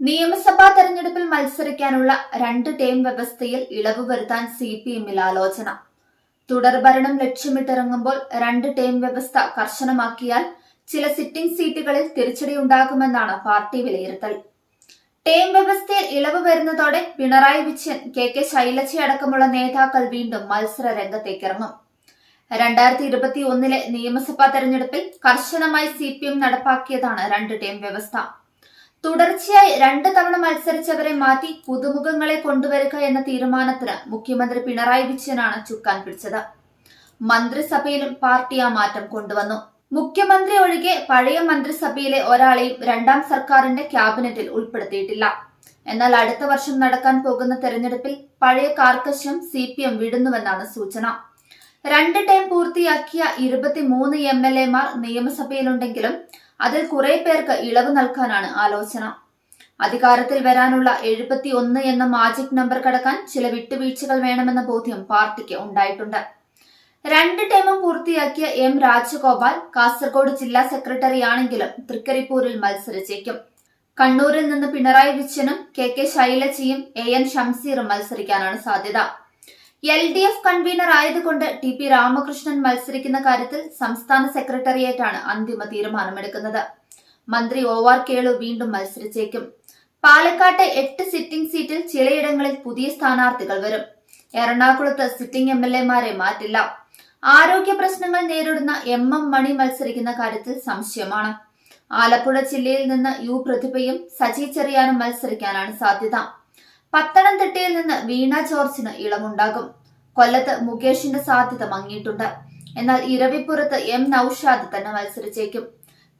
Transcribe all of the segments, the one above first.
നിയമസഭാ തെരഞ്ഞെടുപ്പിൽ മത്സരിക്കാനുള്ള രണ്ട് ടേം വ്യവസ്ഥയിൽ ഇളവ് വരുത്താൻ സി പി എമ്മിൽ ആലോചന തുടർഭരണം ലക്ഷ്യമിട്ടിറങ്ങുമ്പോൾ രണ്ട് ടേം വ്യവസ്ഥ കർശനമാക്കിയാൽ ചില സിറ്റിംഗ് സീറ്റുകളിൽ തിരിച്ചടിയുണ്ടാകുമെന്നാണ് പാർട്ടി വിലയിരുത്തൽ. ടേം വ്യവസ്ഥയിൽ ഇളവ് വരുന്നതോടെ പിണറായി വിജയൻ കെ കെ ശൈലജ അടക്കമുള്ള നേതാക്കൾ വീണ്ടും മത്സര രംഗത്തേക്കിറങ്ങും രണ്ടായിരത്തി ഇരുപത്തി ഒന്നിലെ നിയമസഭാ തെരഞ്ഞെടുപ്പിൽ കർശനമായി സി പി എം നടപ്പാക്കിയതാണ് രണ്ട് ടേം വ്യവസ്ഥ. തുടർച്ചയായി രണ്ട് തവണ മത്സരിച്ചവരെ മാറ്റി പുതുമുഖങ്ങളെ കൊണ്ടുവരിക എന്ന തീരുമാനത്തിന് മുഖ്യമന്ത്രി പിണറായി വിജയനാണ് ചുക്കാൻ പിടിച്ചത്. മന്ത്രിസഭയിലും പാർട്ടി ആ മാറ്റം കൊണ്ടുവന്നു. മുഖ്യമന്ത്രി ഒഴികെ പഴയ മന്ത്രിസഭയിലെ ഒരാളെയും രണ്ടാം സർക്കാരിന്റെ ക്യാബിനറ്റിൽ ഉൾപ്പെടുത്തിയിട്ടില്ല. എന്നാൽ അടുത്ത വർഷം നടക്കാൻ പോകുന്ന തെരഞ്ഞെടുപ്പിൽ പഴയ കാർക്കശ്യം സി പി എം വിടുന്നുവെന്നാണ് സൂചന. രണ്ട് ടേം പൂർത്തിയാക്കിയ ഇരുപത്തിമൂന്ന് എം എൽ എമാർ നിയമസഭയിലുണ്ടെങ്കിലും അതിൽ കുറെ പേർക്ക് ഇളവ് നൽകാനാണ് ആലോചന. അധികാരത്തിൽ വരാനുള്ള എഴുപത്തി ഒന്ന് എന്ന മാജിക് നമ്പർ കടക്കാൻ ചില വിട്ടുവീഴ്ചകൾ വേണമെന്ന ബോധ്യം പാർട്ടിക്ക് ഉണ്ടായിട്ടുണ്ട്. രണ്ട് ടൈമും പൂർത്തിയാക്കിയ എം രാജഗോപാൽ കാസർഗോഡ് ജില്ലാ സെക്രട്ടറി ആണെങ്കിലും തൃക്കരിപ്പൂരിൽ മത്സരിച്ചേക്കും. കണ്ണൂരിൽ നിന്ന് പിണറായി വിജയനും കെ കെ ശൈലജയും എ എൻ ഷംസീറും മത്സരിക്കാനാണ് സാധ്യത. എൽ ഡി എഫ് കൺവീനർ ആയതുകൊണ്ട് ടി പി രാമകൃഷ്ണൻ മത്സരിക്കുന്ന കാര്യത്തിൽ സംസ്ഥാന സെക്രട്ടേറിയറ്റാണ് അന്തിമ തീരുമാനമെടുക്കുന്നത്. മന്ത്രി ഒ ആർ കേളു വീണ്ടും മത്സരിച്ചേക്കും. പാലക്കാട്ടെ എട്ട് സിറ്റിംഗ് സീറ്റിൽ ചിലയിടങ്ങളിൽ പുതിയ സ്ഥാനാർത്ഥികൾ വരും. എറണാകുളത്ത് സിറ്റിംഗ് എം എൽ എമാരെ മാറ്റില്ല. ആരോഗ്യ പ്രശ്നങ്ങൾ നേരിടുന്ന എം എം മണി മത്സരിക്കുന്ന കാര്യത്തിൽ സംശയമാണ്. ആലപ്പുഴ ജില്ലയിൽ നിന്ന് യു പ്രതിഭയും സജി ചെറിയാനും മത്സരിക്കാനാണ് സാധ്യത. പത്തനംതിട്ടയിൽ നിന്ന് വീണ ജോർജിന് ഇളവുണ്ടാകും. കൊല്ലത്ത് മുകേഷിന്റെ സാധ്യത മങ്ങിയിട്ടുണ്ട്. എന്നാൽ ഇരവിപ്പുറത്ത് എം നൌഷാദ് തന്നെ മത്സരിച്ചേക്കും.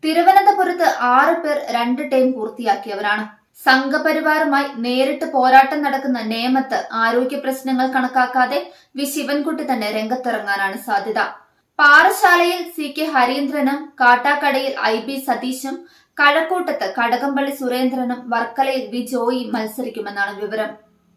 തിരുവനന്തപുരത്ത് ആറ് പേർ രണ്ട് ടൈം പൂർത്തിയാക്കിയവരാണ്. സംഘപരിവാറുമായി നേരിട്ട് പോരാട്ടം നടക്കുന്ന നേമത്ത് ആരോഗ്യ പ്രശ്നങ്ങൾ കണക്കാക്കാതെ വി ശിവൻകുട്ടി തന്നെ രംഗത്തിറങ്ങാനാണ് സാധ്യത. പാറശാലയിൽ സി കെ ഹരീന്ദ്രനും കാട്ടാക്കടയിൽ ഐ ബി സതീശും കഴക്കൂട്ടത്ത് കടകംപള്ളി സുരേന്ദ്രനും വർക്കലയിൽ വി ജോയിയും മത്സരിക്കുമെന്നാണ് വിവരം.